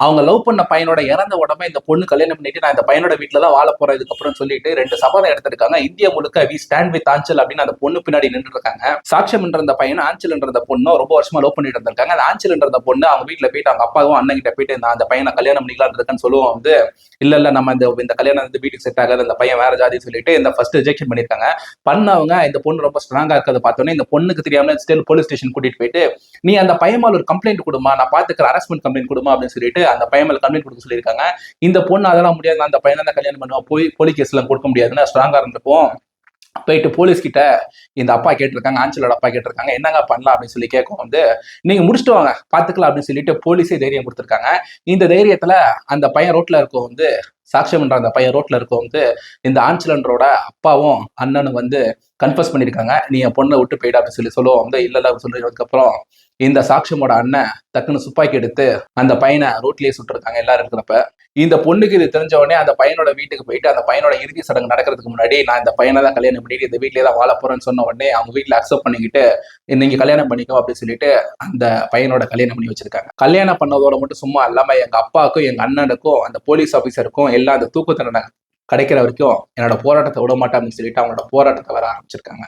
அவங்க லவ் பண்ண பையனோட இறந்த உடம்பை இந்த பொண்ணு கல்யாணம் பண்ணிட்டு நான் இந்த பையனோட வீட்டில் தான் வாழ போறேன் இதுக்கப்புறம் சொல்லிட்டு ரெண்டு சபதம் எடுத்திருக்காங்க. இந்தியா முழுக்க வி ஸ்டாண்ட் வித் ஆஞ்சல் அப்படின்னு அந்த பொண்ணு பின்னாடி நின்று இருக்காங்க சாட்சியம் என்ற அந்த பையன் ஆஞ்சல் அந்த ரொம்ப வருஷமா லவ் பண்ணிட்டு இருந்திருக்காங்க. அந்த ஆஞ்சல்ன்ற அந்த பொண்ணு அவங்க வீட்டில் போயிட்டு அவங்க அப்பாவும் அண்ணன் கிட்ட போயிட்டு நான் அந்த பையனை கல்யாணம் பண்ணிக்கலாம் இருக்கேன்னு சொல்லுவோம் வந்து இல்ல இல்ல நம்ம இந்த இந்த கல்யாணம் வந்து வீட்டுக்கு செட் ஆகாது அந்த பையன் வேற ஜாதி சொல்லிட்டு இந்த ஃபர்ஸ்ட் ரிஜெக்ஷன் பண்ணிருக்காங்க பண்ணவங்க இந்த பொண்ணு ரொம்ப ஸ்ட்ராங்கா இருக்கிறத பார்த்தோன்னே இந்த பொண்ணுக்கு தெரியாம ஸ்டில் போலீஸ் ஸ்டேஷன் கூட்டிட்டு போயிட்டு நீ அந்த பையன் மேல ஒரு கம்ப்ளைண்ட் கொடுமா நான் பாத்துக்கிற அரஸ்மெண்ட் கம்ப்ளைண்ட் கொடுமா அப்படின்னு சொல்லிட்டு அந்த பையன் மேல கம்ப்ளைண்ட் கொடுக்க சொல்லியிருக்காங்க. இந்த பொண்ணு அதெல்லாம் முடியாது நான் அந்த பையனை தான் கல்யாணம் பண்ணுவேன் போய் போலீஸ் கேஸ் எல்லாம் கொடுக்க முடியாதுன்னு ஸ்ட்ராங்கா இருந்திருப்போம் போயிட்டு போலீஸ் கிட்ட இந்த அப்பா கேட்டிருக்காங்க ஆஞ்சலோட அப்பா கேட்டிருக்காங்க என்னங்க பண்ணலாம் அப்படின்னு சொல்லி கேட்கும் வந்து நீங்க முடிச்சுட்டு வாங்க பாத்துக்கலாம் அப்படின்னு சொல்லிட்டு போலீஸே தைரியம் கொடுத்துருக்காங்க. இந்த தைரியத்துல அந்த பையன் ரோட்ல இருக்கும் வந்து சாட்சியம் என்ற அந்த பையன் ரோட்ல இருக்கும் இந்த ஆன்சிலண்டரோட அப்பாவும் அண்ணனும் வந்து கன்ஃபர்ஸ் பண்ணியிருக்காங்க. நீ என் பொண்ணை விட்டு போயிடா அப்படின்னு சொல்லி சொல்லுவோம். வந்து இல்ல இல்ல சொல்றதுக்கு அப்புறம் இந்த சாட்சியமோட அண்ணன் டக்குன்னு துப்பாக்கி எடுத்து அந்த பையனை ரோட்லயே சுட்டிருக்காங்க எல்லாரும் இருக்கிறப்ப. இந்த பொண்ணுக்கு இது தெரிஞ்ச உடனே அந்த பையனோட வீட்டுக்கு போயிட்டு அந்த பையனோட இறுதி சடங்கு நடக்கிறதுக்கு முன்னாடி நான் இந்த பையனை தான் கல்யாணம் பண்ணிட்டு இந்த வீட்லயே தான் வாழ போறேன்னு சொன்ன உடனே அவங்க வீட்டுல அக்செப்ட் பண்ணிக்கிட்டு நீங்க கல்யாணம் பண்ணிக்கோ அப்படின்னு சொல்லிட்டு அந்த பையனோட கல்யாணம் பண்ணி வச்சிருக்காங்க. கல்யாணம் பண்ணதோட மட்டும் சும்மா இல்லாம எங்க அப்பாவுக்கும் எங்க அண்ணனுக்கும் அந்த போலீஸ் ஆபீசருக்கும் எல்லாம் அந்த தூக்கு தண்டனை கிடைக்கிற வரைக்கும் என்னோட போராட்டத்தை விட மாட்டேன் அப்படின்னு சொல்லிட்டு அவங்களோட போராட்டத்தை வர ஆரம்பிச்சிருக்காங்க.